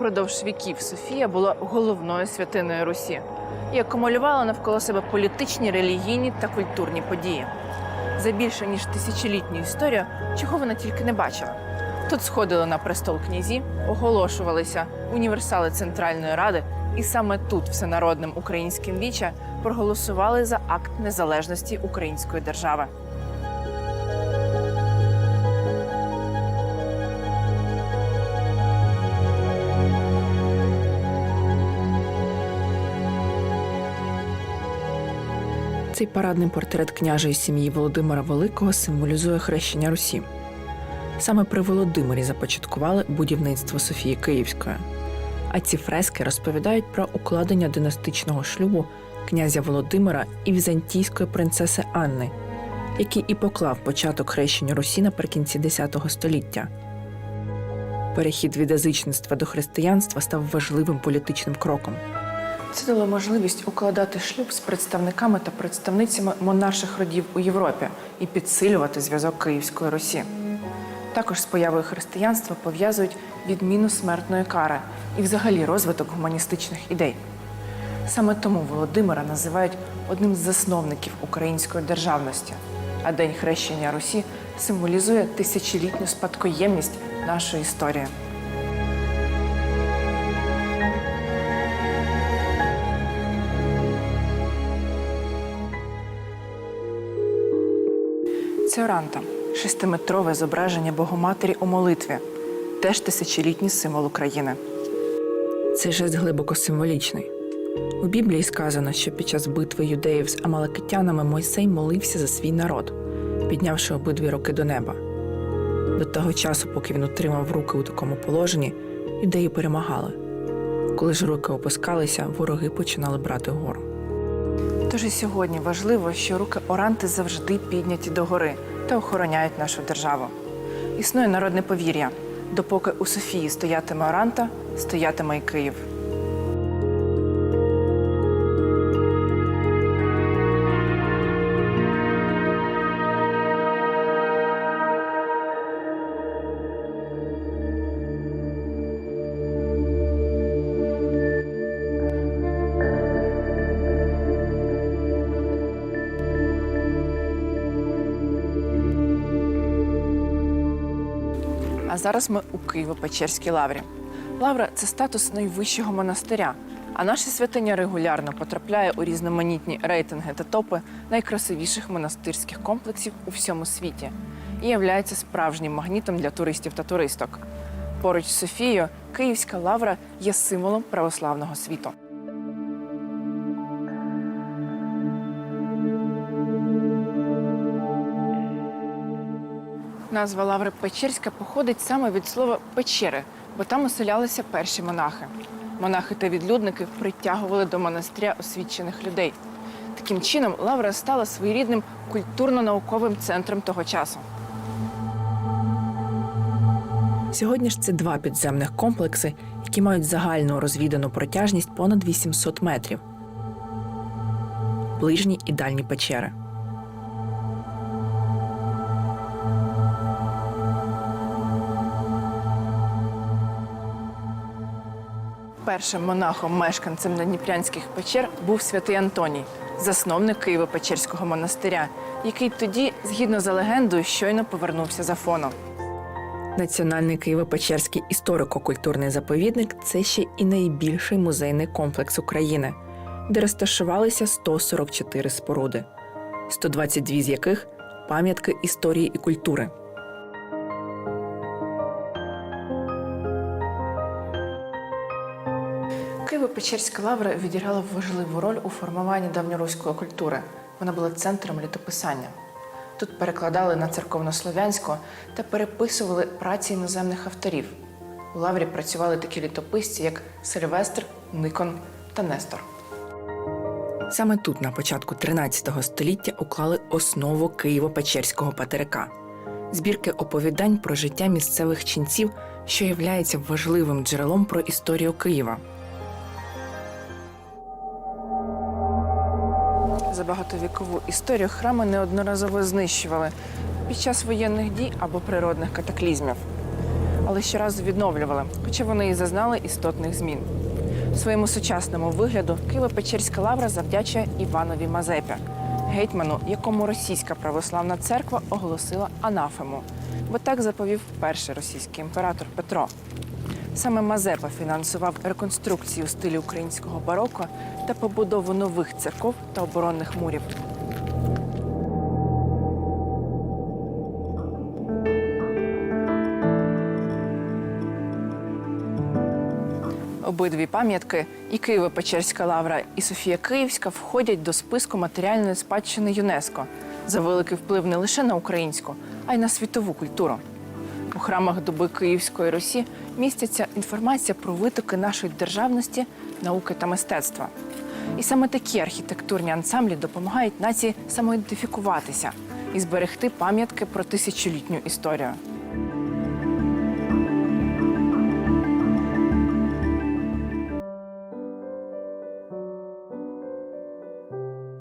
Упродовж віків Софія була головною святиною Русі і акумулювала навколо себе політичні, релігійні та культурні події. За більше ніж тисячолітню історію, чого вона тільки не бачила. Тут сходили на престол князі, оголошувалися універсали Центральної Ради, і саме тут всенародним українським віча проголосували за акт незалежності української держави. Цей парадний портрет княжої сім'ї Володимира Великого символізує хрещення Русі. Саме при Володимирі започаткували будівництво Софії Київської. А ці фрески розповідають про укладення династичного шлюбу князя Володимира і візантійської принцеси Анни, який і поклав початок хрещенню Русі наприкінці X століття. Перехід від язичництва до християнства став важливим політичним кроком. Це дало можливість укладати шлюб з представниками та представницями монарших родів у Європі і підсилювати зв'язок Київської Русі. Також з появою християнства пов'язують відміну смертної кари і взагалі розвиток гуманістичних ідей. Саме тому Володимира називають одним з засновників української державності, а День хрещення Русі символізує тисячолітню спадкоємність нашої історії. Це оранта шестиметрове зображення Богоматері у молитві, теж тисячолітній символ України. Цей жест глибоко символічний. У Біблії сказано, що під час битви юдеїв з амалакитянами Мойсей молився за свій народ, піднявши обидві руки до неба. До того часу, поки він утримав руки у такому положенні, юдеї перемагали. Коли ж руки опускалися, вороги починали брати гору. Тож і сьогодні важливо, що руки Оранти завжди підняті догори та охороняють нашу державу. Існує народне повір'я: допоки у Софії стоятиме Оранта, стоятиме і Київ. А зараз ми у Києво-Печерській лаврі. Лавра це статус найвищого монастиря. А наша святиня регулярно потрапляє у різноманітні рейтинги та топи найкрасивіших монастирських комплексів у всьому світі і являється справжнім магнітом для туристів та туристок. Поруч з Софією Київська лавра є символом православного світу. Назва Лаври Печерська походить саме від слова печери, бо там оселялися перші монахи. Монахи та відлюдники притягували до монастиря освічених людей. Таким чином, Лавра стала своєрідним культурно-науковим центром того часу. Сьогодні ж це два підземних комплекси, які мають загальну розвідану протяжність понад 800 метрів. Ближні і дальні печери. Першим монахом-мешканцем Надніпрянських печер був святий Антоній, засновник Києво-Печерського монастиря, який тоді, згідно за легендою, щойно повернувся з Афону. Національний Києво-Печерський історико-культурний заповідник це ще і найбільший музейний комплекс України, де розташувалися 144 споруди, 122 з яких пам'ятки історії і культури. Києво-Печерська лавра відіграла важливу роль у формуванні давньоруської культури. Вона була центром літописання. Тут перекладали на церковнослов'янську та переписували праці іноземних авторів. У лаврі працювали такі літописці, як Сильвестр, Никон та Нестор. Саме тут, на початку 13 століття, уклали основу Києво-Печерського патерика збірки оповідань про життя місцевих ченців, що являється важливим джерелом про історію Києва. За багатовікову історію храми неодноразово знищували під час воєнних дій або природних катаклізмів. але щоразу відновлювали, хоча вони і зазнали істотних змін. Своєму сучасному вигляду Києво-Печерська лавра завдячує Іванові Мазепі, гетьману, якому російська православна церква оголосила анафему, бо так заповів перший російський імператор Петро. Саме Мазепа фінансував реконструкцію у стилі українського бароко та побудову нових церков та оборонних мурів. Обидві пам'ятки і Києво-Печерська лавра, і Софія Київська входять до списку матеріальної спадщини ЮНЕСКО за великий вплив не лише на українську, а й на світову культуру. У храмах доби Київської Русі містяться інформація про витоки нашої державності, науки та мистецтва. І саме такі архітектурні ансамблі допомагають нації самоідентифікуватися і зберегти пам'ятки про тисячолітню історію.